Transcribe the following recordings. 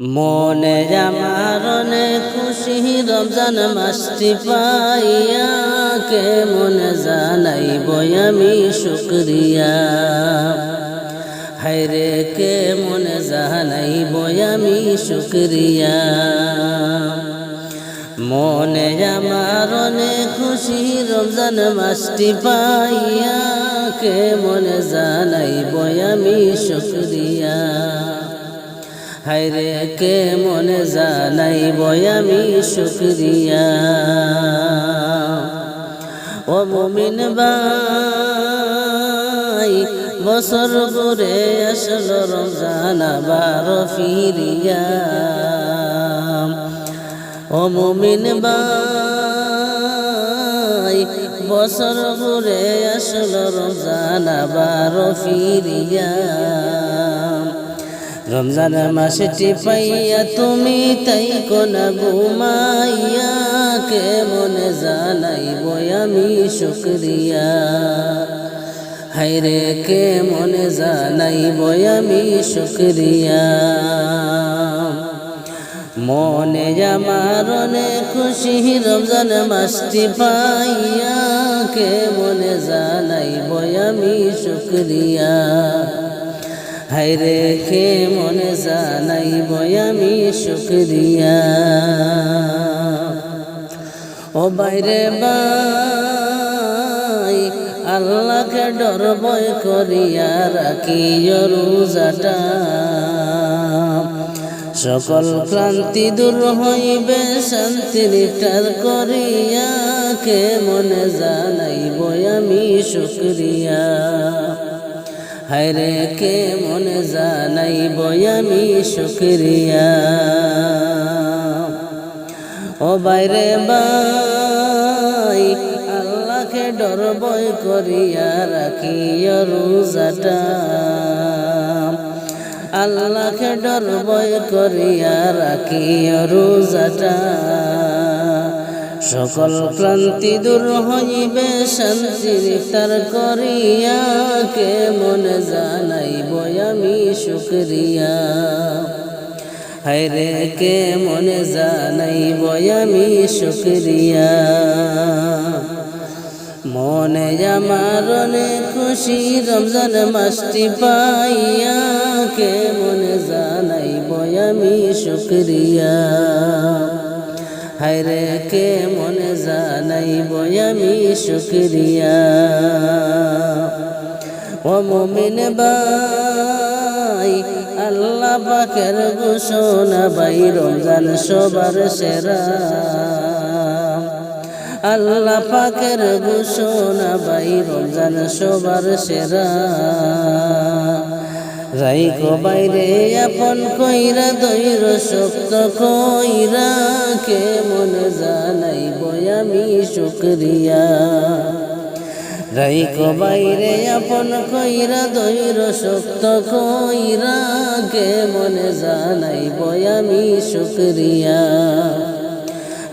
মনে অনেক খুশি, রমজান মাসটি পাইয়া কে মনে জানাইব আমি শুক্রিয়া। হায়রে কে মনে জানাইব আমি শুক্রিয়া। মনে আমার খুশি, রমজান মাসটি পাইয়া কে মনে জানাইব আমি শুক্রিয়া। হায়রে কে মনে জানাইব আমি শুক্রিয়া। ও মুমিন ভাই, বছর ঘুরে আসলো রমজান, আবার ফিরিয়া। ও মুমিন ভাই, বছর ঘুরে আসলো রমজান ফিরিয়া। রমজান মাসটি পাইয়া তুমি তাই কোনা ঘুমাইয়া কে মনে জানাইব আমি শুক্রিয়া? হাইরে কে মনে জানাইব আমি শুক্রিয়া? মনে আমার খুশি, রমজান মাসটি পাইয়া কে মনে আমি শুক্রিয়া? হাইরে কে মনে জানাইব আমি শুক্রিয়া। ও বাইরে বাই আল্লাহকে ডর ভয় করিয়া রাখি রোজাটা। সকল ক্লান্তি দূর হইবে, শান্তির টার করিয়া, কে মনে জানাইব আমি শুক্রিয়া। হায়রে কে মনে জানাইব আমি শুক্রিয়া। ও বাইরে বাই আল্লাহকে ডর বই করিয়া রাখি রোজাটা। আল্লাহকে ডর বই করিয়া রাখি রোজাটা। সকল ক্লান্তি দূর হইবে, শান্তির ইফতার করিয়া কে মনে জানাইব আমি শুক্রিয়া? হায়রে, কে মনে জানাইব আমি শুক্রিয়া? মনে আমার খুশি, রমজান মাসটি পাইয়া কে মনে জানাইব আমি শুক্রিয়া? হায়রে কে মনে জানাইব আমি শুক্রিয়া। ও মুমিন আল্লাহ পাকের ঘোষণা বাই রমজান সবার সেরা। আল্লাহ পাকের ঘোষণা বাই রমজান সবার সেরা। রাইকো বাইরে আপন কইরা দৈর শক্ত কইরা কে মনে জানাইব আমি শুক্রিয়া? রাইকো বাইরে আপন কইরা দৈর শক্ত কইরা কে মনে জানাইব আমি শুক্রিয়া?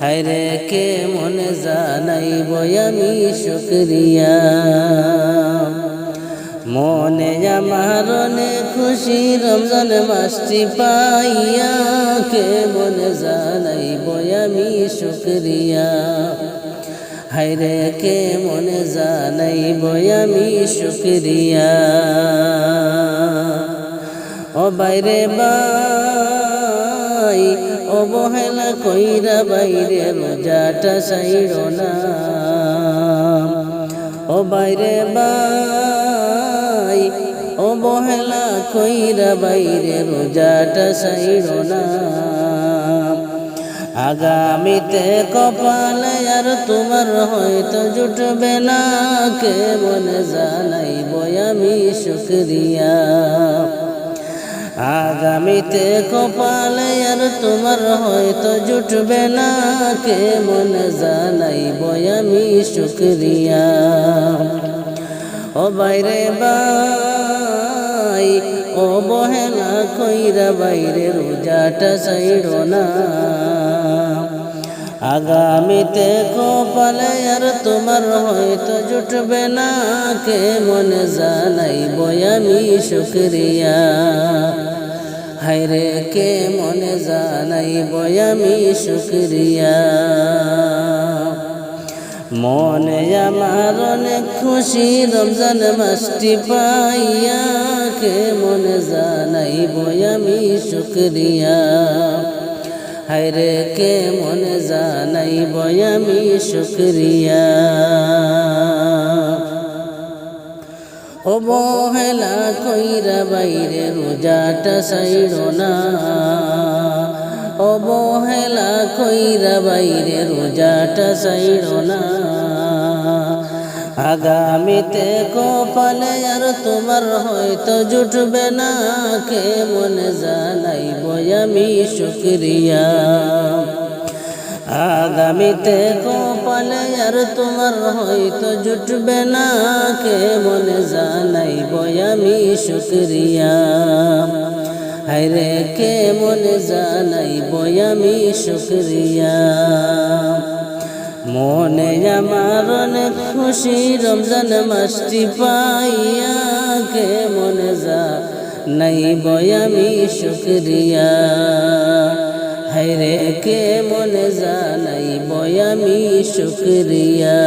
হায়রে কে মনে জানাইব আমি শুক্রিয়া? মনে আমার খুশি, রমজান মাসটি পাইয়া কে মনে জানাইব আমি শুক্রিয়া? হায়রে, কে মনে জানাইব আমি শুক্রিয়া? ও বাইরে বাই অবহেলা কইরা বাইরে রোজাটা সাইর না। ও বাইরে বাই অবহেলা কইরা বাইরে রোজাটা সাইর না। আগামীতে কপালে আর তোমার হয়তো জুটবে না। কে মনে জানাইব আমি শুক্রিয়া। আগামীতে কপালে আর তোমার হয়তো জুটবে না। কে মনে জানাইব আমি শুক্রিয়া। ও বাইরে বাই ও বহেলা কইরা বাইরে রোজাটা সাইড না। আগামীতে কপালে আর তোমার হয়তো জুটবে না কে মনে জানাইব আমি শুক্রিয়া। হায়রে কে মনে জানাই বয়ামি শুক্রিয়া। মনে আমার অনেক খুশি, রমজান মাসটি পাইয়া কে মনে জানাই বয়ামি শুক্রিয়া? হায়রে, কে মনে জানাই বয়ামি শুক্রিয়া? অবহেলা কইরা বাইরে রোজাটা সাইড না। অবহেলা কইরা বাইরে রোজাটা সাইড না। আগামীতে কপালে আর তোমার হয়তো জুটবে না। কে মনে জানাই বয়ামি শুক্রিয়া। আগামীতে কপালে আর তোমার হয়তো জুটবে না। কে মনে জানাই বয়ামি শুক্রিয়া। হায়রে কে মনে জানাই বয়ামি শুক্রিয়া। মনে আমার অনেক খুশি রমজান মাসটি পাইয়া কে মনে যা নাই বয়ামি শুক্রিয়া। হায়রে কে মনে জানাই বয়ামি শুক্রিয়া।